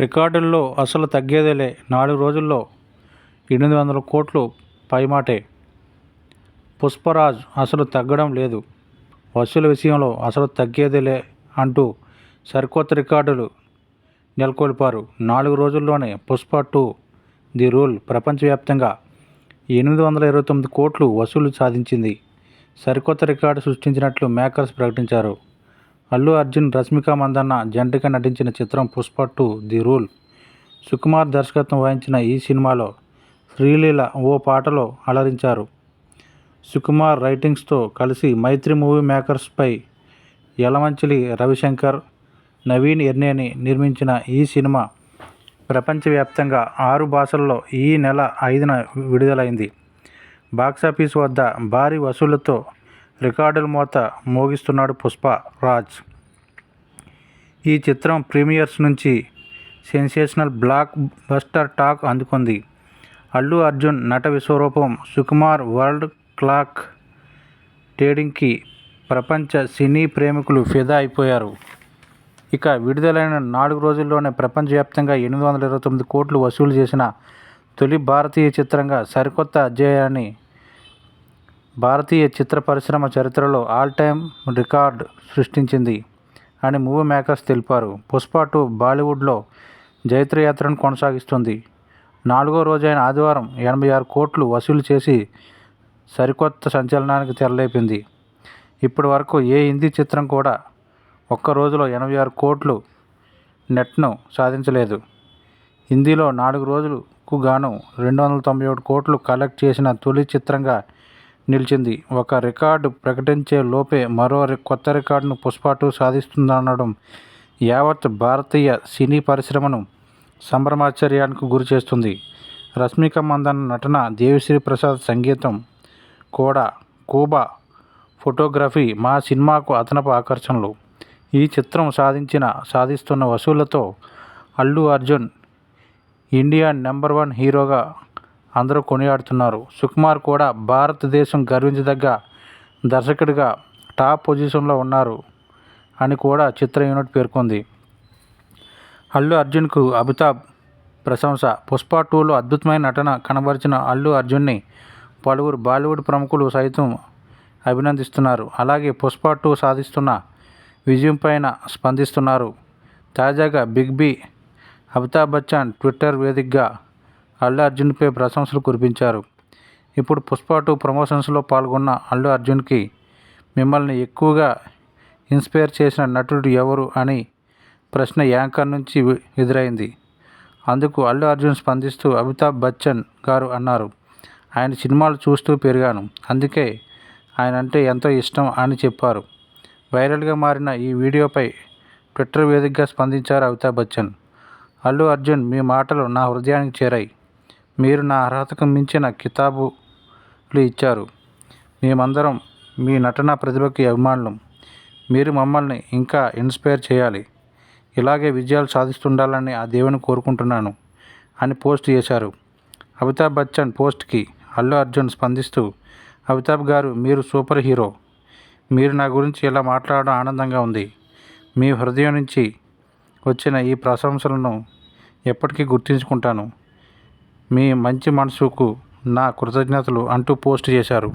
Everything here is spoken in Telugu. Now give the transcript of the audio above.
రికార్డుల్లో అసలు తగ్గేదేలే. నాలుగు రోజుల్లో ఎనిమిది వందల కోట్లు పైమాటే. పుష్పరాజ్ అసలు తగ్గడం లేదు. వసూలు విషయంలో అసలు తగ్గేదేలే అంటూ సరికొత్త రికార్డులు నెలకొల్పారు. నాలుగు రోజుల్లోనే పుష్ప టూ ది రూల్ ప్రపంచవ్యాప్తంగా ఎనిమిది వందల ఇరవై తొమ్మిది కోట్లు వసూలు సాధించింది. సరికొత్త రికార్డు సృష్టించినట్లు మేకర్స్ ప్రకటించారు. అల్లు అర్జున్ రష్మిక మందన్న జంటగా నటించిన చిత్రం Pushpa two the rule. Sukumar దర్శకత్వం వహించిన ఈ సినిమాలో శ్రీలీల ఓ పాటలో అలరించారు. సుకుమార్ రైటింగ్స్తో కలిసి మైత్రి మూవీ మేకర్స్పై యలమంచిలి రవిశంకర్ నవీన్ ఎర్నేని నిర్మించిన ఈ సినిమా ప్రపంచవ్యాప్తంగా ఆరు భాషల్లో ఈ నెల ఐదున విడుదలైంది. బాక్సాఫీస్ వద్ద భారీ వసూళ్ళతో రికార్డుల మోత మోగిస్తున్నాడు పుష్ప రాజ్. ఈ చిత్రం ప్రీమియర్స్ నుంచి సెన్సేషనల్ బ్లాక్ బస్టర్ టాక్ అందుకుంది. అల్లు అర్జున్ నట విశ్వరూపం సుకుమార్ వరల్డ్ క్లాక్ ట్రేడింగ్కి ప్రపంచ సినీ ప్రేమికులు ఫిదా అయిపోయారు. ఇక విడుదలైన నాలుగు రోజుల్లోనే ప్రపంచవ్యాప్తంగా ఎనిమిది వందల ఇరవై తొమ్మిది కోట్లు వసూలు చేసిన తొలి భారతీయ చిత్రంగా సరికొత్త అధ్యాయాన్ని భారతీయ చిత్ర పరిశ్రమ చరిత్రలో ఆల్ టైమ్ రికార్డ్ సృష్టించింది అని మూవీ మేకర్స్ తెలిపారు. పుష్ప టూ బాలీవుడ్లో జైత్రయాత్రను కొనసాగిస్తుంది. నాలుగో రోజైన ఆదివారం ఎనభై ఆరు కోట్లు వసూలు చేసి సరికొత్త సంచలనానికి తెరలేపింది. ఇప్పటి వరకు ఏ హిందీ చిత్రం కూడా ఒక్క రోజులో ఎనభై ఆరు కోట్లు నెట్ను సాధించలేదు. హిందీలో నాలుగు రోజులకు గాను రెండు వందల తొంభై ఒకటి కోట్లు కలెక్ట్ చేసిన తొలి చిత్రంగా నిలిచింది. ఒక రికార్డు ప్రకటించే లోపే మరో కొత్త రికార్డును పుష్ప టూ సాధిస్తుందనడం యావత్ భారతీయ సినీ పరిశ్రమను సంభ్రమాశ్చర్యానికి గురి చేస్తుంది. రష్మిక మందన్న నటన దేవిశ్రీ ప్రసాద్ సంగీతం కూడా కూబా ఫోటోగ్రఫీ మా సినిమాకు అదనపు ఆకర్షణలు. ఈ చిత్రం సాధించిన సాధిస్తున్న వసూళ్ళతో Allu Arjun India number one హీరోగా అందరూ కొనియాడుతున్నారు. సుకుమార్ కూడా భారతదేశం గర్వించదగ్గ దర్శకుడిగా టాప్ పొజిషన్లో ఉన్నారు అని కూడా చిత్ర యూనిట్ పేర్కొంది. అల్లు అర్జున్కు అమితాబ్ ప్రశంస. పుష్ప టూలో అద్భుతమైన నటన కనబరిచిన అల్లు అర్జున్ని పలువురు బాలీవుడ్ ప్రముఖులు సైతం అభినందిస్తున్నారు. అలాగే పుష్ప టూ సాధిస్తున్న విజయం పైన స్పందిస్తున్నారు. తాజాగా big B Amitabh Bachchan Twitter వేదికగా అల్లు అర్జున్పై ప్రశంసలు కురిపించారు. ఇప్పుడు పుష్ప టూ ప్రమోషన్స్లో పాల్గొన్న అల్లు అర్జున్కి మిమ్మల్ని ఎక్కువగా ఇన్స్పైర్ చేసిన నటుడు ఎవరు అని ప్రశ్న యాంకర్ నుంచి ఎదురైంది. అందుకు అల్లు అర్జున్ స్పందిస్తూ అమితాబ్ బచ్చన్ గారు అన్నారు ఆయన సినిమాలు చూస్తూ పెరిగాను. అందుకే ఆయన అంటే ఎంతో ఇష్టం అని చెప్పారు. వైరల్గా మారిన ఈ వీడియోపై ట్విట్టర్ వేదికగా స్పందించారు అమితాబ్ బచ్చన్. అల్లు అర్జున్ మీ మాటలు నా హృదయానికి చేరాయి. మీరు నా అర్హతకు మించిన కితాబులు ఇచ్చారు. మేమందరం మీ నటన ప్రతిభకి అభిమానులం. మీరు మమ్మల్ని ఇంకా ఇన్స్పైర్ చేయాలి. ఇలాగే విజయాలు సాధిస్తుండాలని ఆ దేవుని కోరుకుంటున్నాను అని పోస్ట్ చేశారు. అమితాబ్ బచ్చన్ పోస్ట్కి అల్లు అర్జున్ స్పందిస్తూ అమితాబ్ గారు మీరు సూపర్ హీరో. మీరు నా గురించి ఇలా మాట్లాడడం ఆనందంగా ఉంది. మీ హృదయం నుంచి వచ్చిన ఈ ప్రశంసలను ఎప్పటికీ గుర్తుంచుకుంటాను. మీ మంచి మనసుకు నా కృతజ్ఞతలు అంటూ పోస్ట్ చేశారు.